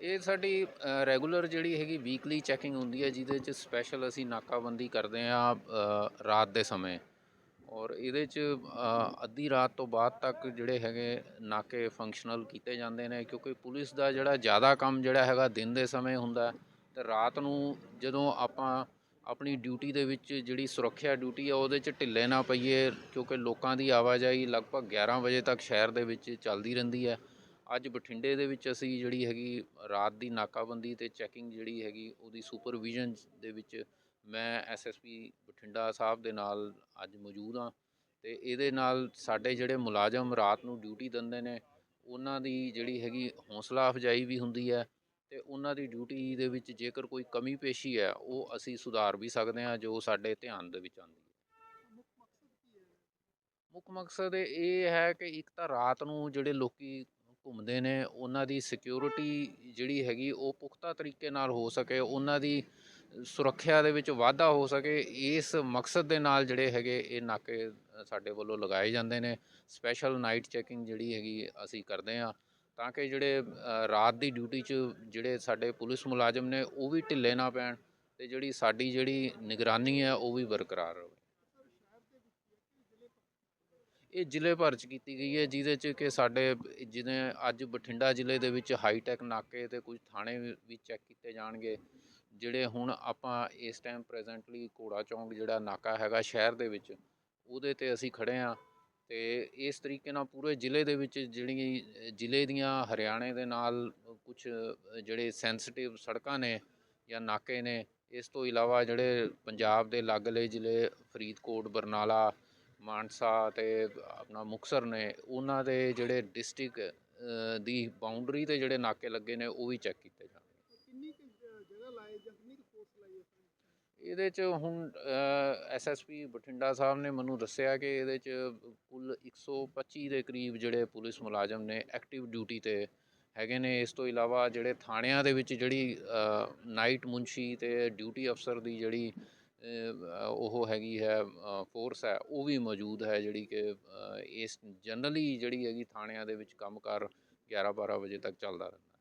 ਇਹ ਸਾਡੀ ਰੈਗੂਲਰ ਜਿਹੜੀ ਹੈਗੀ ਵੀਕਲੀ ਚੈਕਿੰਗ ਹੁੰਦੀ ਹੈ, ਜਿਹਦੇ ਚ ਸਪੈਸ਼ਲ ਅਸੀਂ ਨਾਕਾਬੰਦੀ ਕਰਦੇ ਆ ਰਾਤ ਦੇ ਸਮੇਂ। ਔਰ ਇਹਦੇ ਚ ਅੱਧੀ ਰਾਤ ਤੋਂ ਬਾਅਦ ਤੱਕ ਜਿਹੜੇ ਹੈਗੇ ਨਾਕੇ ਫੰਕਸ਼ਨਲ ਕੀਤੇ ਜਾਂਦੇ ਨੇ, ਕਿਉਂਕਿ ਪੁਲਿਸ ਦਾ ਜਿਹੜਾ ਜ਼ਿਆਦਾ ਕੰਮ ਜਿਹੜਾ ਹੈਗਾ ਦਿਨ ਦੇ ਸਮੇਂ ਹੁੰਦਾ ਹੈ, ਤੇ ਰਾਤ ਨੂੰ ਜਦੋਂ ਆਪਾਂ ਆਪਣੀ ਡਿਊਟੀ ਦੇ ਵਿੱਚ ਜਿਹੜੀ ਸੁਰੱਖਿਆ ਡਿਊਟੀ ਆ, ਉਹਦੇ 'ਚ ਢਿੱਲੇ ਨਾ ਪਈਏ, ਕਿਉਂਕਿ ਲੋਕਾਂ ਦੀ ਆਵਾਜਾਈ ਲਗਭਗ 11 ਵਜੇ ਤੱਕ ਸ਼ਹਿਰ ਦੇ ਵਿੱਚ ਚੱਲਦੀ ਰਹਿੰਦੀ ਹੈ। ਅੱਜ ਬਠਿੰਡੇ ਦੇ ਵਿੱਚ ਅਸੀਂ ਜਿਹੜੀ ਹੈਗੀ ਰਾਤ ਦੀ ਨਾਕਾਬੰਦੀ ਤੇ ਚੈਕਿੰਗ ਜਿਹੜੀ ਹੈਗੀ ਉਹਦੀ ਸੁਪਰਵਿਜ਼ਨ ਦੇ ਵਿੱਚ ਮੈਂ ਐਸਐਸਪੀ ਬਠਿੰਡਾ ਸਾਹਿਬ ਦੇ ਨਾਲ ਅੱਜ ਮੌਜੂਦ ਹਾਂ ਤੇ ਇਹਦੇ ਨਾਲ ਸਾਡੇ ਜਿਹੜੇ ਮੁਲਾਜ਼ਮ ਰਾਤ ਨੂੰ ਡਿਊਟੀ ਦਿੰਦੇ ਨੇ, ਉਹਨਾਂ ਦੀ ਜਿਹੜੀ ਹੈਗੀ ਹੌਸਲਾ ਅਫਜਾਈ ਵੀ ਹੁੰਦੀ ਹੈ ਤੇ ਉਹਨਾਂ ਦੀ ਡਿਊਟੀ ਦੇ ਵਿੱਚ ਜੇਕਰ ਕੋਈ ਕਮੀ ਪੇਸ਼ੀ ਹੈ, ਉਹ ਅਸੀਂ ਸੁਧਾਰ ਵੀ ਸਕਦੇ ਹਾਂ ਜੋ ਸਾਡੇ ਧਿਆਨ ਦੇ ਵਿੱਚ ਆਉਂਦੀ ਹੈ? ਮੁੱਖ ਮਕਸਦ ਇਹ ਹੈ ਕਿ ਇੱਕ ਤਾਂ ਰਾਤ ਨੂੰ ਜਿਹੜੇ ਲੋਕੀ ਘੁੰਮਦੇ ਨੇ, ਉਹਨਾਂ ਦੀ ਸਿਕਿਉਰਿਟੀ ਜਿਹੜੀ ਹੈਗੀ ਉਹ ਪੁਖਤਾ ਤਰੀਕੇ ਨਾਲ ਹੋ ਸਕੇ, ਉਹਨਾਂ ਦੀ ਸੁਰੱਖਿਆ ਦੇ ਵਿੱਚ ਵਾਧਾ ਹੋ ਸਕੇ, ਇਸ ਮਕਸਦ ਦੇ ਨਾਲ ਜਿਹੜੇ ਹੈਗੇ ਇਹ ਨਾਕੇ ਸਾਡੇ ਵੱਲੋਂ ਲਗਾਏ ਜਾਂਦੇ ਨੇ। ਸਪੈਸ਼ਲ ਨਾਈਟ ਚੈਕਿੰਗ ਜਿਹੜੀ ਹੈਗੀ ਅਸੀਂ ਕਰਦੇ ਹਾਂ ਤਾਂ ਕਿ ਜਿਹੜੇ ਰਾਤ ਦੀ ਡਿਊਟੀ 'ਚ ਜਿਹੜੇ ਸਾਡੇ ਪੁਲਿਸ ਮੁਲਾਜ਼ਮ ਨੇ ਉਹ ਵੀ ਢਿੱਲੇ ਨਾ ਪੈਣ ਤੇ ਜਿਹੜੀ ਸਾਡੀ ਜਿਹੜੀ ਨਿਗਰਾਨੀ ਹੈ ਉਹ ਵੀ ਬਰਕਰਾਰ ਰਹੇ। ਇਹ ਜ਼ਿਲ੍ਹੇ ਭਰ ਚ ਕੀਤੀ ਗਈ ਹੈ, ਜਿਹਦੇ ਚ ਕਿ ਸਾਡੇ ਜਿਵੇਂ ਅੱਜ ਬਠਿੰਡਾ ਜ਼ਿਲ੍ਹੇ ਦੇ ਵਿੱਚ ਹਾਈਟੈਕ ਨਾਕੇ ਅਤੇ ਕੁਝ ਥਾਣੇ ਵੀ- ਵੀ ਚੈੱਕ ਕੀਤੇ ਜਾਣਗੇ, ਜਿਹੜੇ ਹੁਣ ਆਪਾਂ ਇਸ ਟਾਈਮ ਪ੍ਰੈਜ਼ੈਂਟਲੀ ਘੋੜਾ ਚੌਂਕ ਜਿਹੜਾ ਨਾਕਾ ਹੈਗਾ ਸ਼ਹਿਰ ਦੇ ਵਿੱਚ, ਉਹਦੇ ਤੇ ਅਸੀਂ ਖੜ੍ਹੇ ਹਾਂ ਅਤੇ ਇਸ ਤਰੀਕੇ ਨਾਲ ਪੂਰੇ ਜ਼ਿਲ੍ਹੇ ਦੇ ਵਿੱਚ ਜਿਹੜੀ ਜ਼ਿਲ੍ਹੇ ਦੀਆਂ ਹਰਿਆਣੇ ਦੇ ਨਾਲ ਕੁਝ ਜਿਹੜੇ ਸੈਂਸਿਟਿਵ ਸੜਕਾਂ ਨੇ ਜਾਂ ਨਾਕੇ ਨੇ, ਇਸ ਤੋਂ ਇਲਾਵਾ ਜਿਹੜੇ ਪੰਜਾਬ ਦੇ ਲਾਗਲੇ ਜ਼ਿਲ੍ਹੇ ਫਰੀਦਕੋਟ, ਬਰਨਾਲਾ ਮਾਨਸਾ ਤੇ ਆਪਣਾ ਮੁਕਸਰ ਨੇ ਉਹਨਾਂ ਦੇ ਜਿਹੜੇ ਡਿਸਟ੍ਰਿਕਟ ਦੀ ਬਾਉਂਡਰੀ ਤੇ ਜਿਹੜੇ ਨਾਕੇ ਲੱਗੇ ਨੇ ਉਹ ਵੀ ਚੈੱਕ ਕੀਤੇ ਜਾਣਗੇ। ਕਿੰਨੀ ਕੁ ਜ- ਜਗ੍ਹਾ ਲਾਏ ਜਾਂ ਕਿੰਨੀ ਕੁ ਫੋਰਸ ਲਾਈ ਹੈ ਇਹਦੇ ਚ ਹੁਣ ਐਸਐਸਪੀ ਬਠਿੰਡਾ ਸਾਹਿਬ ਨੇ ਮੈਨੂੰ ਦੱਸਿਆ ਕਿ ਇਹਦੇ ਚ ਕੁੱਲ 125 ਦੇ ਕਰੀਬ ਜਿਹੜੇ ਪੁਲਿਸ ਮੁਲਾਜ਼ਮ ਨੇ ਐਕਟਿਵ ਡਿਊਟੀ ਤੇ ਹੈਗੇ ਨੇ। ਇਸ ਤੋਂ ਇਲਾਵਾ ਜਿਹੜੇ ਥਾਣਿਆਂ ਦੇ ਵਿੱਚ ਜਿਹੜੀ ਨਾਈਟ ਮੁੰਸ਼ੀ ਤੇ ਡਿਊਟੀ ਅਫਸਰ ਦੀ ਜਿਹੜੀ ਉਹ ਹੈਗੀ ਹੈ ਫੋਰਸ ਹੈ, ਉਹ ਵੀ ਮੌਜੂਦ ਹੈ ਜਿਹੜੀ ਕਿ ਇਸ ਜਨਰਲੀ ਜਿਹੜੀ ਹੈਗੀ ਥਾਣਿਆਂ ਦੇ ਵਿੱਚ ਕੰਮਕਾਰ 11 12 ਵਜੇ ਤੱਕ ਚੱਲਦਾ ਰਹਿੰਦਾ।